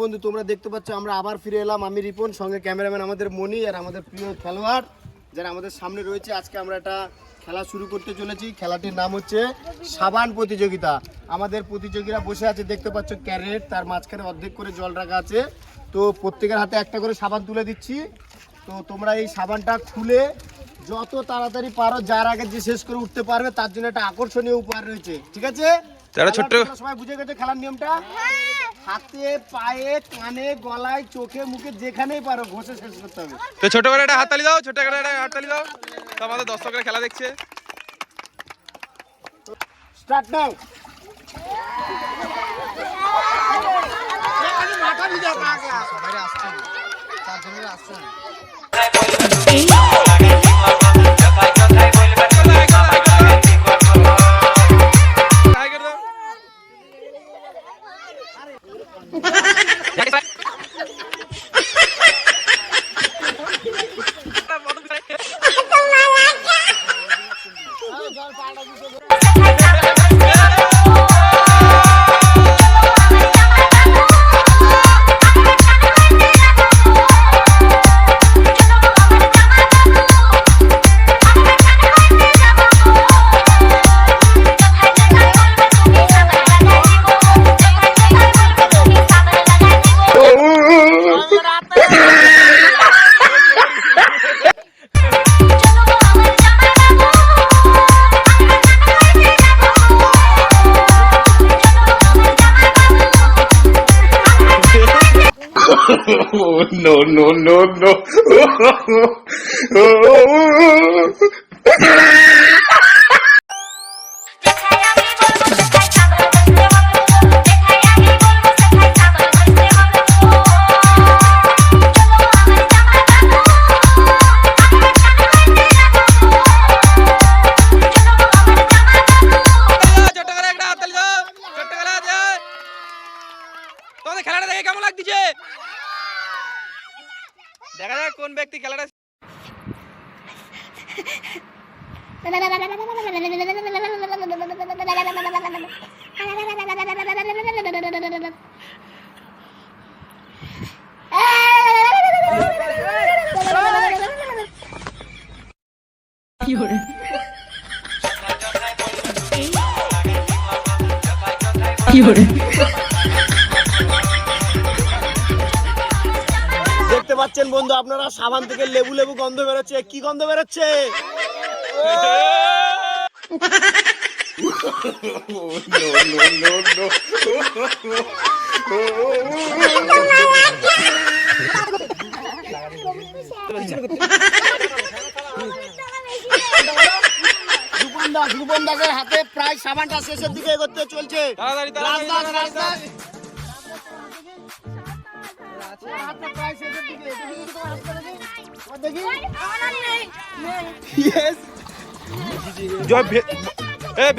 বন্ধু, তোমরা দেখতে পাচ্ছ, আমরা আবার ফিরে এলাম। আমি রিপন, সঙ্গে ক্যামেরাম্যান আমাদের মনি আর আমাদের প্রিয় খেলোয়াড় যারা আমাদের সামনে রয়েছে। আজকে আমরা একটা খেলা শুরু করতে চলেছি। খেলাটির নাম হচ্ছে সাবান প্রতিযোগিতা। আমাদের প্রতিযোগীরা বসে আছে, দেখতে পাচ্ছ, ক্যারেট, তার মাঝখানে অর্ধেক করে জল রাখা আছে। তো প্রত্যেকের হাতে একটা করে সাবান তুলে দিচ্ছি। তো তোমরা এই সাবানটা খুলে যত তাড়াতাড়ি পারো যার আগে যে শেষ করে উঠতে পারবে তার জন্য একটা আকর্ষণীয় উপহার রয়েছে। ঠিক আছে? তারা ছোট্ট- সবাই বুঝে গেছে খেলার নিয়মটা? হাতে পায়ে কানে গলায় চোখে মুখে যেখানেই পারো ঘষে শেষ করতে হবে। তো ছোট করে একটা হাততালি দাও ছোট করে একটা হাততালি দাও। তো আমাদের দর্শকরা খেলা দেখছে। স্টার্ট নাও হাই করে দাও no, no, no, no. দেখা যাক কোন ব্যক্তি খেলাটা দেখতে পাচ্ছেন বন্ধু আপনারা সাবান থেকে লেবু লেবু গন্ধ বেরোচ্ছে। কি গন্ধ বেরোচ্ছে? দাসের হাতে প্রায় সাবানটা শেষের দিকে এগোতে চলছে। রাজদাস, রাজদাস।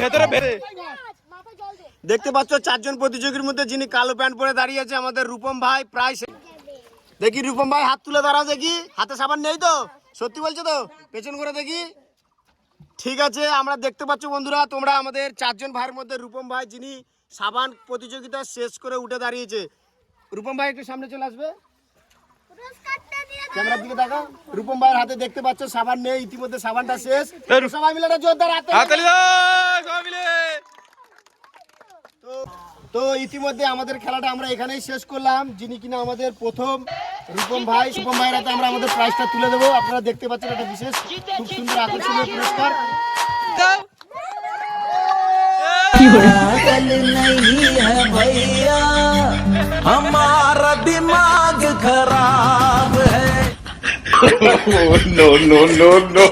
ভেতরে ভেতরে। দেখতে পাচ্ছ চারজন প্রতিযোগীর মধ্যে যিনি কালো প্যান্ট পরে দাঁড়িয়েছে আমাদের রূপম ভাই প্রায় দেখি রূপম ভাই হাত তুলে দাঁড়াও দেখি। হাতে সাবান নেই তো? সত্যি বলছো তো? পেছন করে দেখি। ঠিক আছে আমরা দেখতে পাচ্ছ বন্ধুরা তোমরা আমাদের চারজন ভাইয়ের মধ্যে রূপম ভাই যিনি সাবান প্রতিযোগিতা শেষ করে উঠে দাঁড়িয়েছে। রূপম ভাই একটু সামনে চলে আসবে ক্যামেরার দিকে তাকাও রূপম ভাইয়ের হাতে দেখতে পাচ্ছ সাবান নেই ইতিমধ্যে সাবানটা শেষ এ রূপ- সবাই মিলে একটা জোরদার হাতে হাততালি দাও সবাই মিলে তো তো ইতিমধ্যে আমাদের খেলাটা আমরা এখানেই শেষ করলাম যিনি কিনা আমাদের প্রথম রূপম ভাই শুভম ভাইয়ের হাতে আমরা আমাদের প্রাইজটা তুলে দেবো আপনারা দেখতে পাচ্ছেন একটা বিশেষ খুব সুন্দর আকর্ষণীয় পুরস্কার দাও पागल नहीं है भैया हमारा दिमाग खराब है नो नो नो नो